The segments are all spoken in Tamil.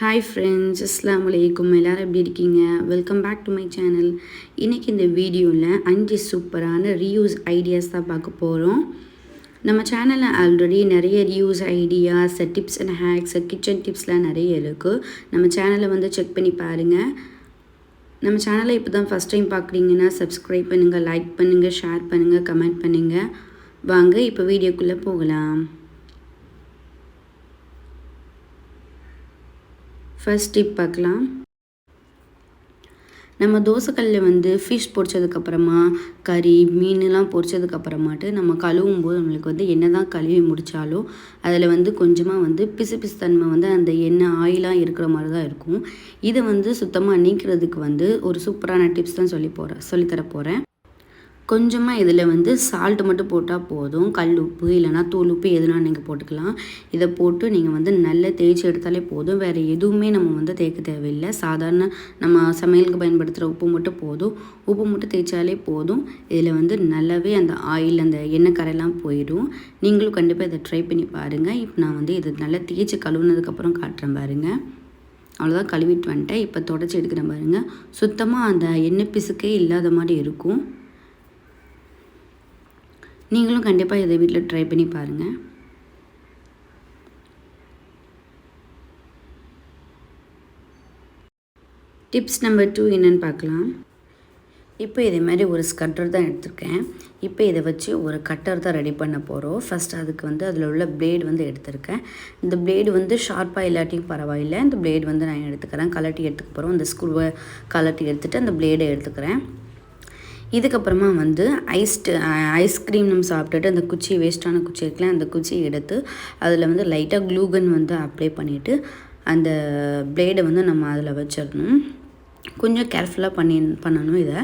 ஹாய் ஃப்ரெண்ட்ஸ் அஸ்லாம் வலைக்கும் எல்லோரும் எப்படி இருக்கீங்க? Welcome back to my channel இன்றைக்கி இந்த வீடியோவில் அஞ்சு சூப்பரான ரீயூஸ் ஐடியாஸ் தான் பார்க்க போகிறோம் நம்ம சேனலில் ஆல்ரெடி நிறைய reuse ideas tips and hacks kitchen டிப்ஸ்லாம் நிறைய இருக்குது நம்ம சேனலை வந்து செக் பண்ணி பாருங்கள் நம்ம சேனலை இப்போ தான் ஃபஸ்ட் டைம் பார்க்குறீங்கன்னா சப்ஸ்கிரைப் பண்ணுங்கள் லைக் பண்ணுங்கள் ஷேர் பண்ணுங்கள் கமெண்ட் பண்ணுங்கள் வாங்க இப்போ வீடியோக்குள்ளே போகலாம். ஃபர்ஸ்ட் டிப் பார்க்கலாம். நம்ம தோசைக்கல்லில் வந்து ஃபிஷ் பொரிச்சதுக்கப்புறமா கறி மீன்லாம் பொரிச்சதுக்கப்புறமாட்டு நம்ம கழுவும் போது நம்மளுக்கு வந்து என்ன தான் கழுவி முடித்தாலும் அதில் வந்து கொஞ்சமாக வந்து பிசு பிசுத்தன்மை தன்மை வந்து அந்த எண்ணெய் ஆயிலாக இருக்கிற மாதிரி தான் இருக்கும். இதை வந்து சுத்தமாக நீக்கிறதுக்கு வந்து ஒரு சூப்பரான டிப்ஸ் தான் சொல்லி போகிறேன் சொல்லித்தர போகிறேன் கொஞ்சமாக இதில் வந்து சால்ட் மட்டும் போட்டால் போதும். கல் உப்பு இல்லைனா தூள் உப்பு எதுனா நீங்கள் போட்டுக்கலாம். இதை போட்டு நீங்கள் வந்து நல்லா தேய்ச்சி எடுத்தாலே போதும். வேறு எதுவுமே நம்ம வந்து தேய்க்க தேவையில்லை. சாதாரண நம்ம சமையலுக்கு பயன்படுத்துகிற உப்பு மட்டும் போதும். உப்பு மட்டும் தேய்ச்சாலே போதும். இதில் வந்து நல்லாவே அந்த ஆயில் அந்த எண்ணெய் கரையெல்லாம் போயிடும். நீங்களும் கண்டிப்பாக இதை ட்ரை பண்ணி பாருங்கள் இப்போ நான் வந்து இது நல்லா தேய்ச்சி கழுவுனதுக்கப்புறம் காட்டுறேன் பாருங்கள் அவ்வளோதான் கழுவிட்டு வந்துட்டேன். இப்போ தொடச்சி எடுக்கிறேன் பாருங்கள் சுத்தமாக அந்த எண்ணெய் பிசுக்கே இல்லாத மாதிரி இருக்கும். நீங்களும் கண்டிப்பாக இதை வீட்டில் ட்ரை பண்ணி பாருங்கள் டிப்ஸ் நம்பர் டூ என்னென்னு பார்க்கலாம். இப்போ இதே மாதிரி ஒரு ஸ்கட்டர் தான் எடுத்திருக்கேன். இப்போ இதை வச்சு ஒரு கட்டர் தான் ரெடி பண்ண போகிறோம் ஃபஸ்ட் அதுக்கு வந்து அதில் உள்ள பிளேடு வந்து எடுத்திருக்கேன். இந்த பிளேடு வந்து ஷார்ப்பாக இல்லாட்டியும் பரவாயில்ல. இந்த பிளேடு வந்து நான் எடுத்துக்கிறேன். கலட்டி எடுத்துக்க போகிறோம் இந்த ஸ்க்ரூவை கலட்டி எடுத்துகிட்டு அந்த பிளேடை எடுத்துக்கிறேன். இதுக்கப்புறமா வந்து ஐஸ்டு ஐஸ்கிரீம் நம்ம சாப்பிட்டுட்டு அந்த குச்சி வேஸ்ட்டான குச்சி இருக்குல்ல அந்த குச்சியை எடுத்து அதில் வந்து லைட்டாக க்ளூகன் வந்து அப்ளை பண்ணிவிட்டு அந்த பிளேடை வந்து நம்ம அதில் வச்சிடணும். கொஞ்சம் கேர்ஃபுல்லாக பண்ணி பண்ணணும் இதை.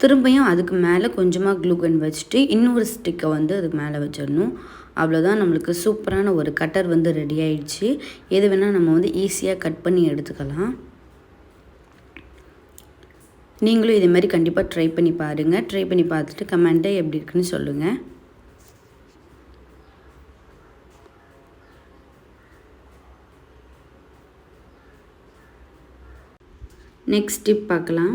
திரும்பியும் அதுக்கு மேலே கொஞ்சமாக க்ளூகன் வச்சுட்டு இன்னொரு ஸ்டிக்கை வந்து அதுக்கு மேலே வச்சிடணும். அவ்வளோதான் நம்மளுக்கு சூப்பரான ஒரு கட்டர் வந்து ரெடி ஆயிடுச்சு. எது வேணால் நம்ம வந்து ஈஸியாக கட் பண்ணி எடுத்துக்கலாம். நீங்களும் இதே மாதிரி கண்டிப்பாக ட்ரை பண்ணி பாருங்கள் ட்ரை பண்ணி பார்த்துட்டு கமெண்ட்டை எப்படி இருக்குன்னு சொல்லுங்கள் நெக்ஸ்ட் டிப் பார்க்கலாம்.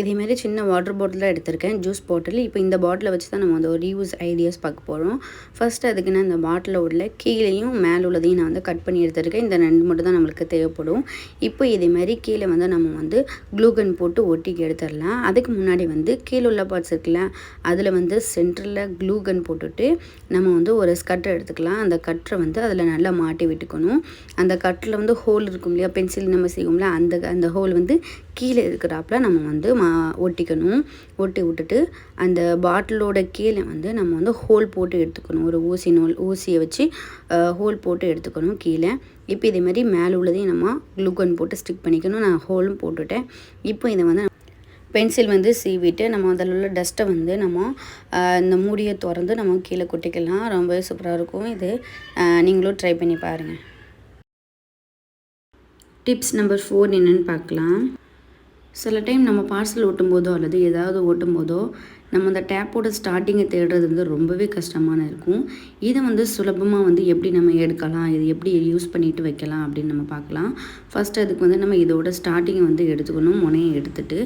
இதேமாரி சின்ன வாட்டர் பாட்டிலாக எடுத்திருக்கேன் ஜூஸ் பாட்டில் இப்போ இந்த பாட்டிலை வச்சு தான் நம்ம வந்து ஒரு யூஸ் ஐடியாஸ் பார்க்க போகிறோம் ஃபஸ்ட்டு அதுக்கு நான் இந்த பாட்டிலில் உள்ள கீழேயும் மேலே உள்ளதையும் நான் வந்து கட் பண்ணி எடுத்திருக்கேன். இந்த ரெண்டு மட்டும் தான் நம்மளுக்கு தேவைப்படும். இப்போ இதேமாரி கீழே வந்து நம்ம வந்து க்ளூகன் போட்டு ஒட்டிக்கு எடுத்துடலாம். அதுக்கு முன்னாடி வந்து கீழே உள்ள பார்ட்ஸ் இருக்குல்ல அதில் வந்து சென்டரில் க்ளூகன் போட்டுட்டு நம்ம வந்து ஒரு ஸ்கட்டை எடுத்துக்கலாம். அந்த கட்டரை வந்து அதில் நல்லா மாட்டி விட்டுக்கணும். அந்த கட்டில் வந்து ஹோல் இருக்கும் இல்லையா பென்சில் நம்ம செய்வோம்ல அந்த அந்த ஹோல் வந்து கீழே இருக்கிறாப்புல நம்ம வந்து ஒட்டிக்கணும் ஒட்டி விட்டுட்டு அந்த பாட்டிலோட கீழே வந்து நம்ம வந்து ஹோல் போட்டு எடுத்துக்கணும். ஒரு ஊசி நூல் ஊசியை வச்சு ஹோல் போட்டு எடுத்துக்கணும் கீழே. இப்போ இதே மாதிரி மேலே உள்ளதையும் நம்ம க்ளூகன் போட்டு ஸ்டிக் பண்ணிக்கணும். நான் ஹோலும் போட்டுட்டேன். இப்போ இதை வந்து பென்சில் வந்து சீவிட்டு நம்ம அதில் உள்ள டஸ்ட்டை வந்து நம்ம இந்த மூடியை திறந்து நம்ம கீழே கொட்டிக்கலாம். ரொம்பவே சூப்பராக இருக்கும் இது. நீங்களும் ட்ரை பண்ணி பாருங்கள் டிப்ஸ் நம்பர் ஃபோர் என்னென்னு பார்க்கலாம். சில டைம் நம்ம பார்சல் ஓட்டும் போதோ அல்லது ஏதாவது ஓட்டும் போதோ நம்ம அந்த டேப்போட ஸ்டார்டிங்கை தேடுறது வந்து ரொம்பவே கஷ்டமான இருக்கும். இதை வந்து சுலபமாக வந்து எப்படி நம்ம எடுக்கலாம்? இது எப்படி யூஸ் பண்ணிட்டு வைக்கலாம்? அப்படின்னு நம்ம பார்க்கலாம். ஃபஸ்ட் அதுக்கு வந்து நம்ம இதோட ஸ்டார்டிங்கை வந்து எடுத்துக்கணும். முனையை எடுத்துகிட்டு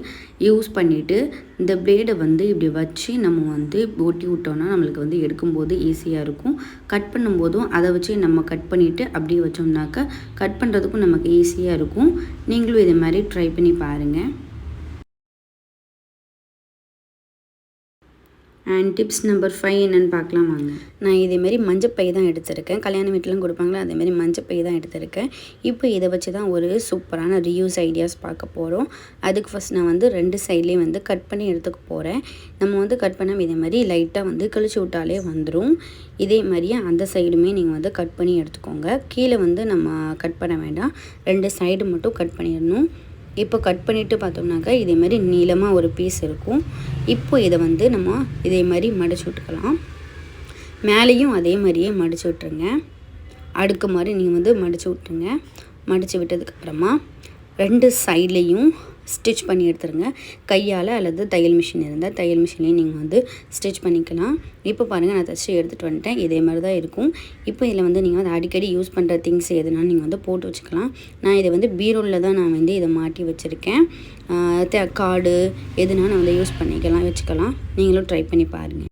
யூஸ் பண்ணிவிட்டு இந்த பிளேடை வந்து இப்படி வச்சு நம்ம வந்து ஓட்டி விட்டோம்னா நம்மளுக்கு வந்து எடுக்கும்போது ஈஸியாக இருக்கும். கட் பண்ணும்போதும் அதை வச்சு நம்ம கட் பண்ணிவிட்டு அப்படியே வச்சோம்னாக்கா கட் பண்ணுறதுக்கும் நமக்கு ஈஸியாக இருக்கும். நீங்களும் இதே மாதிரி ட்ரை பண்ணி பாருங்கள் அண்ட் டிப்ஸ் நம்பர் ஃபைவ் என்னென்னு பார்க்கலாம் வாங்க. நான் இதேமாரி மஞ்சப்பை தான் எடுத்திருக்கேன். கல்யாண வீட்டிலும் கொடுப்பாங்களா? அதேமாரி மஞ்சப்பை தான் எடுத்திருக்கேன். இப்போ இதை வச்சு தான் ஒரு சூப்பரான ரியூஸ் ஐடியாஸ் பார்க்க போகிறோம் அதுக்கு ஃபஸ்ட் நான் வந்து ரெண்டு சைட்லேயும் வந்து கட் பண்ணி எடுத்துக்க போகிறேன் நம்ம வந்து கட் பண்ணாமல் இதே மாதிரி லைட்டாக வந்து கழிச்சு விட்டாலே வந்துடும் இதே மாதிரியே அந்த சைடுமே நீங்கள் வந்து கட் பண்ணி எடுத்துக்கோங்க. கீழே வந்து நம்ம கட் பண்ண வேண்டாம். ரெண்டு சைடு மட்டும் கட் பண்ணிடணும். இப்போ கட் பண்ணிவிட்டு பார்த்தோம்னாக்கா இதேமாதிரி நீளமாக ஒரு பீஸ் இருக்கும். இப்போ இதை வந்து நம்ம இதே மாதிரி மடிச்சு விட்டுக்கலாம். மேலேயும் அதே மாதிரியே மடித்து விட்டுருங்க. அடுக்கு மாதிரி நீங்கள் வந்து மடித்து விட்டுருங்க. மடித்து விட்டதுக்கப்புறமா ரெண்டு சைட்லேயும் ஸ்டிச் பண்ணி எடுத்துருங்க. கையால் அல்லது தையல் மிஷின் இருந்தால் தையல் மிஷின்லேயும் நீங்கள் வந்து ஸ்டிச் பண்ணிக்கலாம். இப்போ பாருங்கள் நான் தைச்சி எடுத்துகிட்டு வந்துட்டேன். இதே மாதிரி தான் இருக்கும். இப்போ இதில் வந்து நீங்கள் வந்து அடிக்கடி யூஸ் பண்ணுற திங்ஸ் எதுனா நீங்கள் வந்து போட்டு வச்சுக்கலாம். நான் இதை வந்து பீரோவில் தான் நான் வந்து இதை மாட்டி வச்சுருக்கேன். கார்டு எதுனா நான் வந்து யூஸ் பண்ணிக்கலாம் வச்சுக்கலாம். நீங்களும் ட்ரை பண்ணி பாருங்கள்